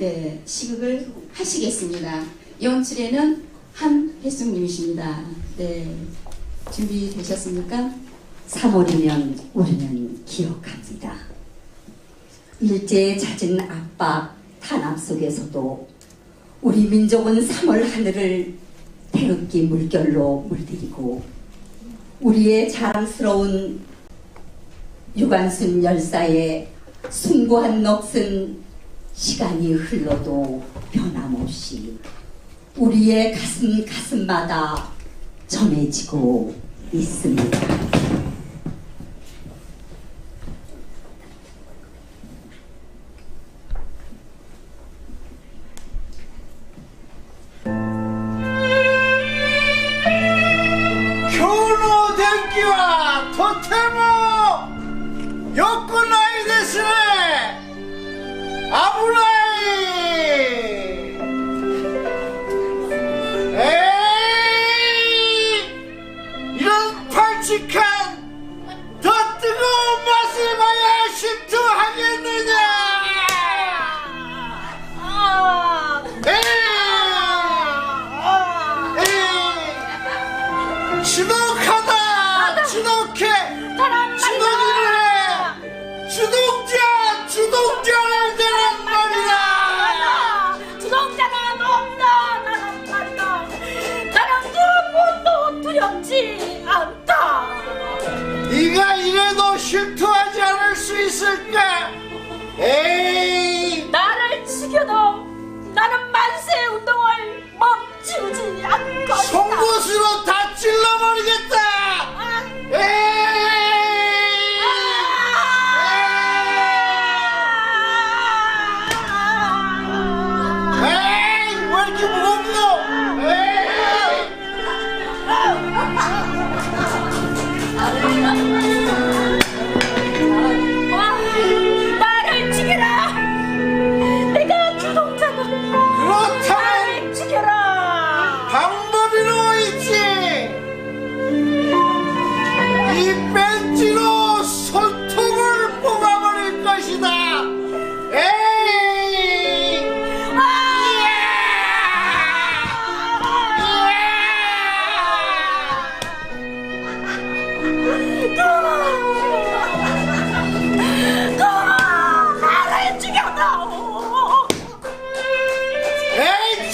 네, 시극을 하시겠습니다. 연출에는 한혜숙님이십니다. 네, 준비되셨습니까? 3월이면 우리는 기억합니다. 일제의 잦은 압박, 탄압 속에서도 우리 민족은 3월 하늘을 태극기 물결로 물들이고 우리의 자랑스러운 유관순 열사의 숭고한 넋은 시간이 흘러도 변함없이 우리의 가슴 가슴마다 전해지고 있습니다. 阿布若 두렵지 않다. 네가 이래도 실투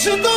에이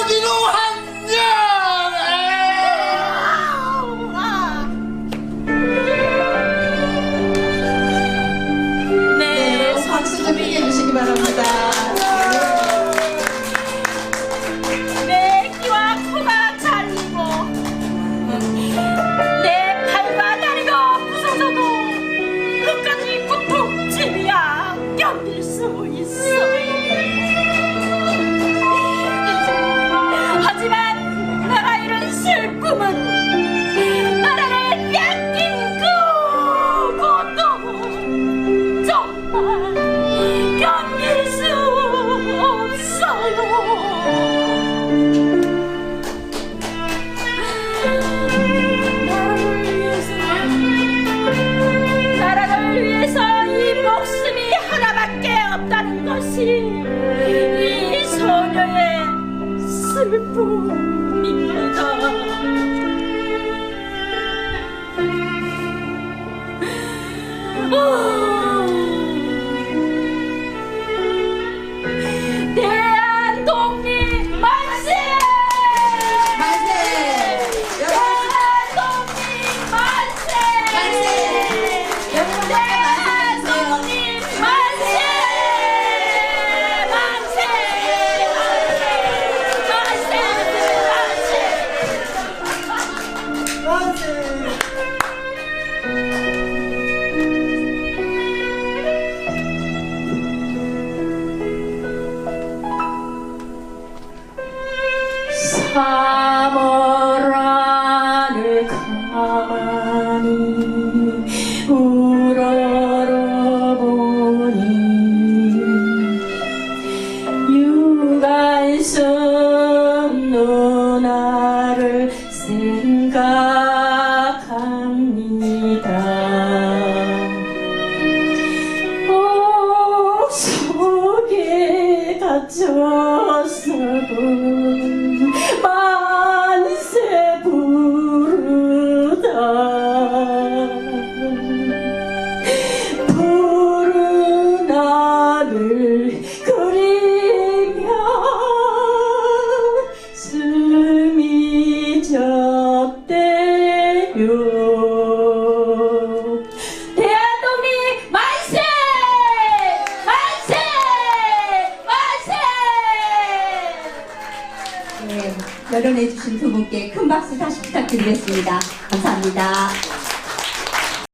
없다는 것이 이 소녀의 슬픔입니다. 대 유관순 누나를 생각합니다. 갇혔어도 졌대요 대한독립 만세! 만세! 만세! 네, 열연해 주신 두 분께 큰 박수 다시 부탁드리겠습니다. 감사합니다.